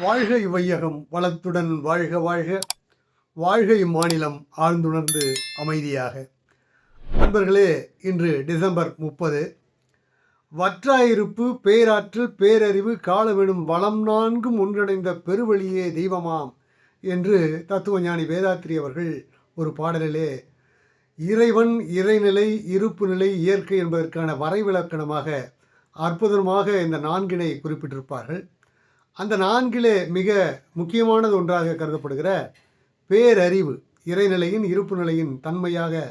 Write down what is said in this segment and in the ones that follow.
வாழ்க இவ்வையகம் வளத்துடன் வாழ்க வாழ்க. வாழ்க இம்மாநிலம் ஆழ்ந்துணர்ந்து அமைதியாக. நண்பர்களே இன்று டிசம்பர் முப்பது. வற்றாயிருப்பு பேராற்றல் பேரறிவு காலவெனும் வளம் நான்கும் ஒன்றிணைந்த பெருவழியே தெய்வமாம் என்று தத்துவஞானி வேதாத்திரி அவர்கள் ஒரு பாடலிலே இறைவன் இறைநிலை இருப்பு நிலை இயற்கை என்பதற்கான வரைவிலக்கணமாக அற்புதமாக இந்த நான்கினை குறிப்பிட்டிருப்பார்கள். அந்த நான்கிலே மிக முக்கியமானது ஒன்றாக கருதப்படுகிற பேரறிவு இறைநிலையின் இருப்பு நிலையின் தன்மையாக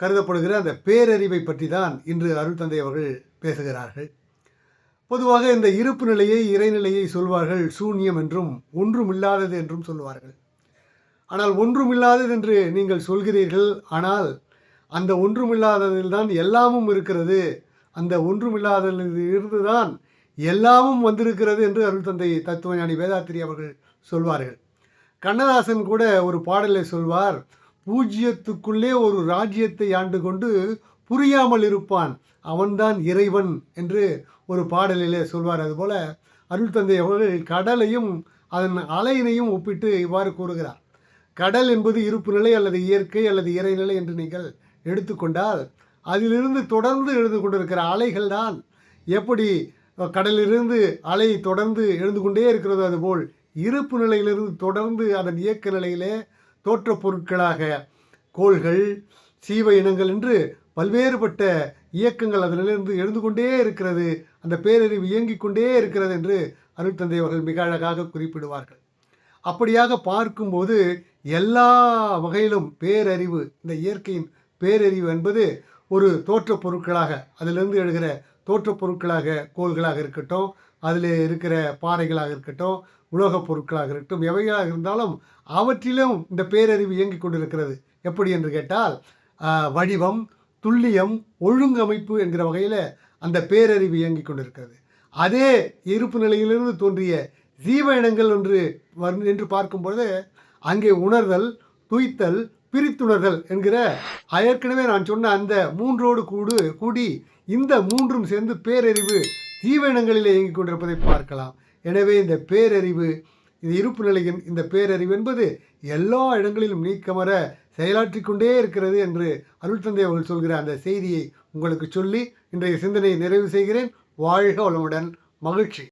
கருதப்படுகிற அந்த பேரறிவை பற்றி தான் இன்று அருள் தந்தை அவர்கள் பேசுகிறார்கள். பொதுவாக இந்த இருப்பு நிலையை இறைநிலையை சொல்வார்கள் சூன்யம் என்றும் ஒன்றுமில்லாதது என்றும் சொல்வார்கள். ஆனால் ஒன்றுமில்லாதது என்று நீங்கள் சொல்கிறீர்கள் ஆனால் அந்த ஒன்றுமில்லாததில் தான் எல்லாமும் இருக்கிறது. அந்த ஒன்றுமில்லாததில் இருந்து தான் எல்லாமும் வந்திருக்கிறது என்று அருள் தந்தை தத்துவஞானி வேதாத்திரி அவர்கள் சொல்வார்கள். கண்ணதாசன் கூட ஒரு பாடலை சொல்வார் பூஜ்யத்துக்குள்ளே ஒரு ராஜ்யத்தை ஆண்டு கொண்டு புரியாமல் இருப்பான் அவன்தான் இறைவன் என்று ஒரு பாடலிலே சொல்வார். அதுபோல அருள் தந்தை அவர்கள் கடலையும் அதன் அலையினையும் ஒப்பிட்டு இவ்வாறு கூறுகிறார் கடல் என்பது இருப்பு நிலை அல்லது இயற்கை அல்லது இறைநிலை என்று நீங்கள் எடுத்துக்கொண்டால் அதிலிருந்து தொடர்ந்து எழுந்து கொண்டிருக்கிற அலைகள் தான் எப்படி கடலிலிருந்து அலை தொடர்ந்து எழுந்து கொண்டே இருக்கிறது அதுபோல் இருப்பு நிலையிலிருந்து தொடர்ந்து அதன் இயக்க நிலையிலே தோற்ற பொருட்களாக கோள்கள் சீவ இனங்கள் என்று பல்வேறுபட்ட இயக்கங்கள் அதிலிருந்து எழுந்து கொண்டே இருக்கிறது. அந்த பேரறிவு இயங்கிக் கொண்டே இருக்கிறது என்று அருள்தந்தை அவர்கள் மிக அழகாக குறிப்பிடுவார்கள். அப்படியாக பார்க்கும்போது எல்லா வகையிலும் பேரறிவு இந்த இயற்கையின் பேரறிவு என்பது ஒரு தோற்றப் பொருட்களாக அதிலிருந்து எழுகிற தோற்றப் பொருட்களாக கோள்களாக இருக்கட்டும் அதில் இருக்கிற பாறைகளாக இருக்கட்டும் உலோகப் பொருட்களாக இருக்கட்டும் எவைகளாக இருந்தாலும் அவற்றிலும் இந்த பேரறிவு இயங்கிக் கொண்டிருக்கிறது. எப்படி என்று கேட்டால் வடிவம் துல்லியம் ஒழுங்கமைப்பு என்கிற வகையில் அந்த பேரறிவு இயங்கிக் கொண்டிருக்கிறது. அதே இருப்பு நிலையிலிருந்து தோன்றிய ஜீவ இனங்கள் என்று வரும் என்று பார்க்கும்பொழுது அங்கே உணர்தல் துய்த்தல் பிரித்துணர்கள் என்கிற ஏற்கனவே நான் சொன்ன அந்த மூன்றோடு கூடு கூடி இந்த மூன்றும் சேர்ந்து பேரறிவு ஜீவ இயங்கிக் கொண்டிருப்பதை பார்க்கலாம். எனவே இந்த பேரறிவு இந்த இருப்பு நிலையின் இந்த பேரறிவு என்பது எல்லா இடங்களிலும் நீக்கமர செயலாற்றிக் கொண்டே இருக்கிறது என்று அருள் தந்தை அவர்கள் சொல்கிற அந்த செய்தியை உங்களுக்கு சொல்லி இன்றைய சிந்தனையை நிறைவு செய்கிறேன். வாழ்க வளமுடன். மகிழ்ச்சி.